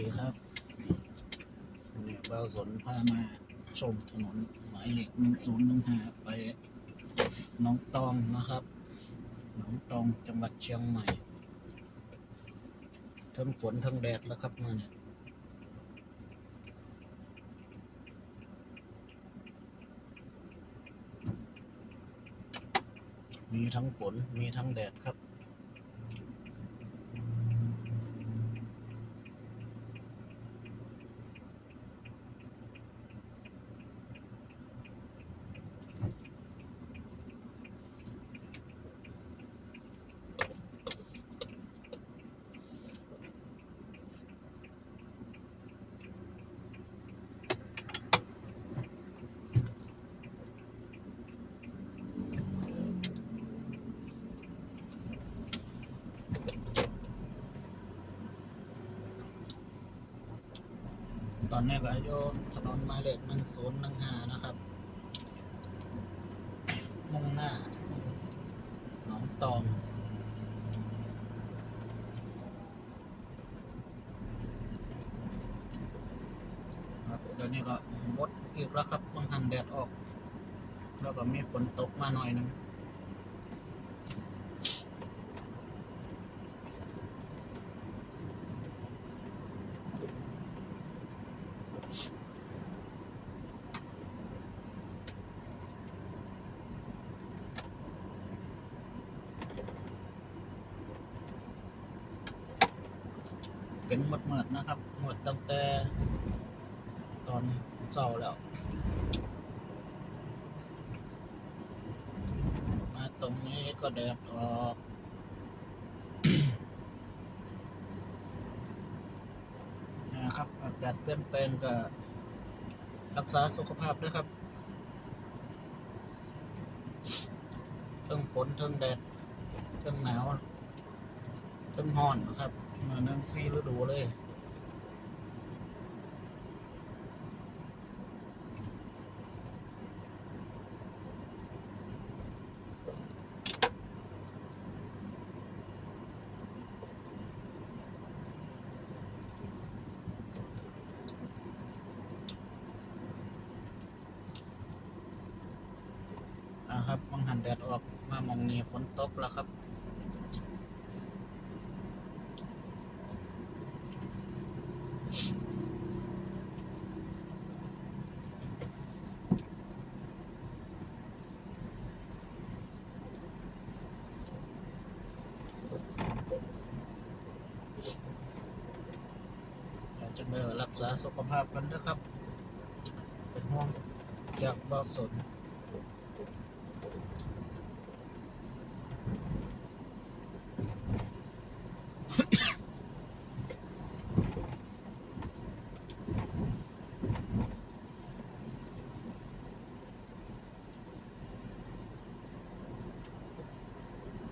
ดีครับวันนี้เบาสนพามาชมถนนหมายเลขหนึ่งศูนย์หนึ่งห้าไปน้องตองนะครับน้องตองจังหวัดเชียงใหม่ทั้งฝนทั้งแดดแล้วครับมาเนี่ยมีทั้งฝนมีทั้งแดดครับ ตอนนี้ก็อยู่ถนนหมายเลขหนึ่งศูนย์หนึ่งห้านะครับ มุ่งหน้าหนองตองครับเดี๋ยวนี้ก็มดอีกแล้วครับต้องหันแดดออก แล้วก็มีฝนตกมาหน่อยนึง เป็นหมดเมดนะครับ หมดตั้งแต่ตอนเช้าแล้ว มาตรงนี้ก็แดดออกนะครับอากาศเปลี่ยนแปลงก็รักษาสุขภาพด้วยครับทั้งฝนทั้งแดดทั้งหนาวทั้งร้อนนะครับ มานั่งซีฤดูเลยครับมังหันแดดออกมามองนี้ฝนตกแล้วครับ อยากจะเดินรัก ษาสุขภาพกันนะครับ เป็นห่วงจากเบาสน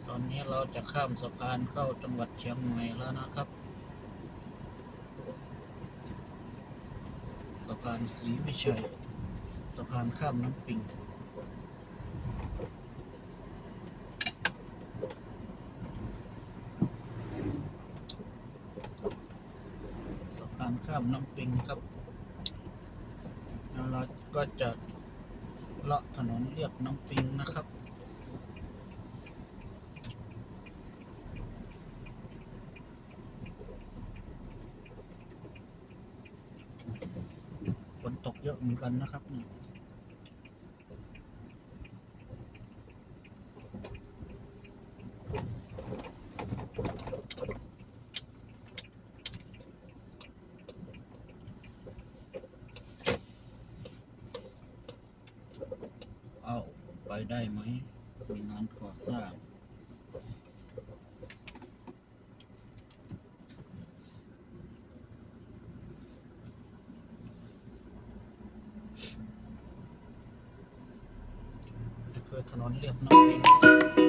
ตอนนี้เราจะข้ามสะพานเข้าจังหวัดเชียงใหม่แล้วนะครับ สะพานศรีวิชัย สะพานข้ามน้ำปิงสะพานข้ามน้ำปิงครับ แล้วเราก็จะเลาะถนนเรียบน้ำปิงนะครับ ฝนตก เหมือนกันนะครับเนี่ยเอาไปได้ไหมมีงานก่อสร้าง ถนนเรียบน้ำปิ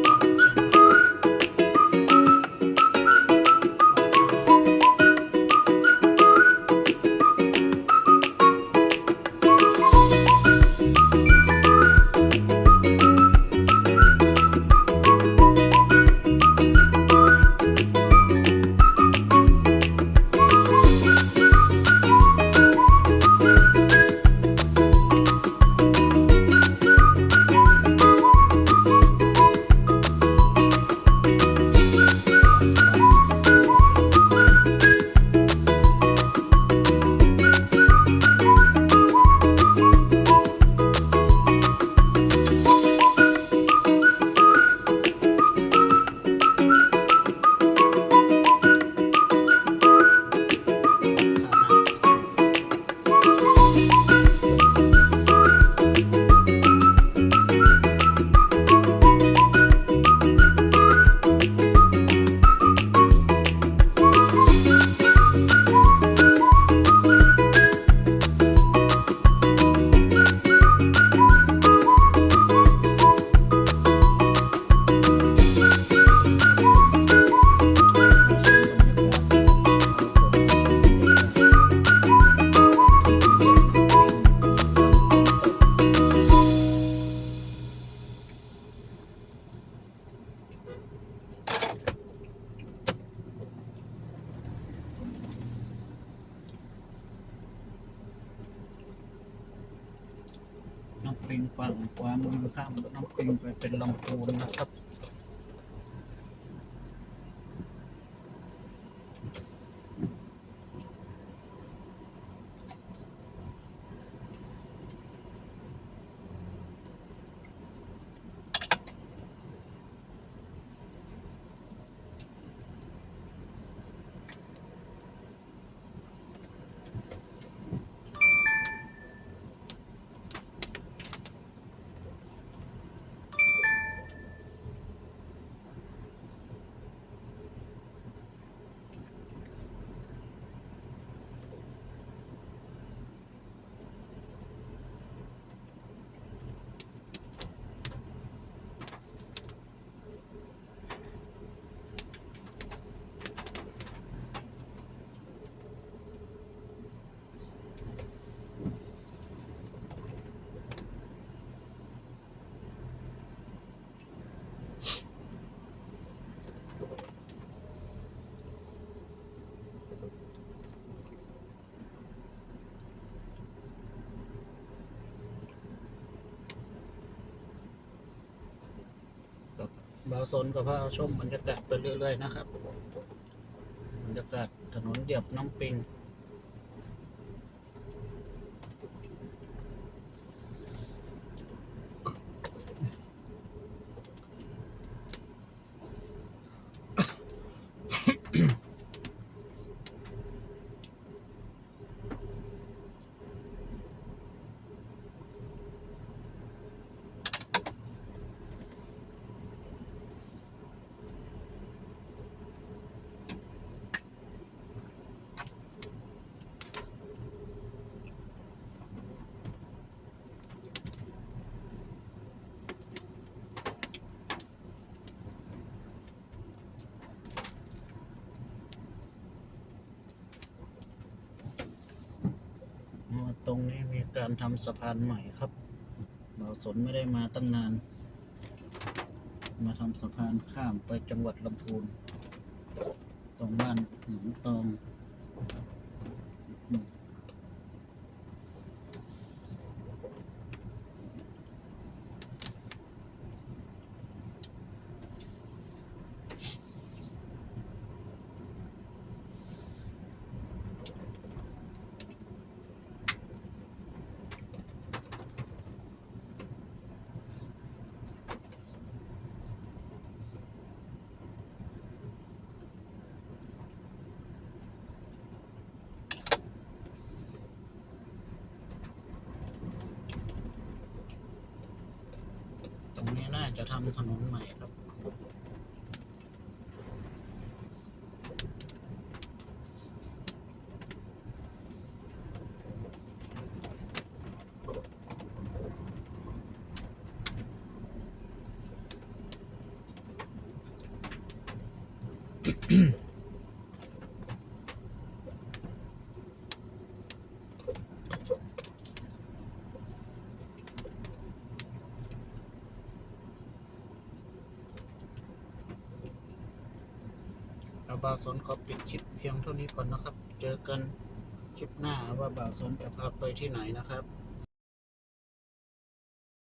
ปิงฝั่งขวามือข้ามน้ำปิงไปเป็นลำพูนนะครับ บาสนกับพาชมบรรยากาศไปเรื่อยๆนะครับบรรยากาศถนนเดียบน้ำปิง ตรงนี้มีการทำสะพานใหม่ครับบาวสนไม่ได้มาตั้งนาน มาทำสะพานข้ามไปจังหวัดลำพูน ตรงบ้านหนองตอง จะทำถนนใหม่ครับ เรา บาวสนขอปิดคลิปเพียงเท่านี้ก่อนนะครับ เจอกันคลิปหน้าว่าบ่าวสนจะพาไปที่ไหนนะครับ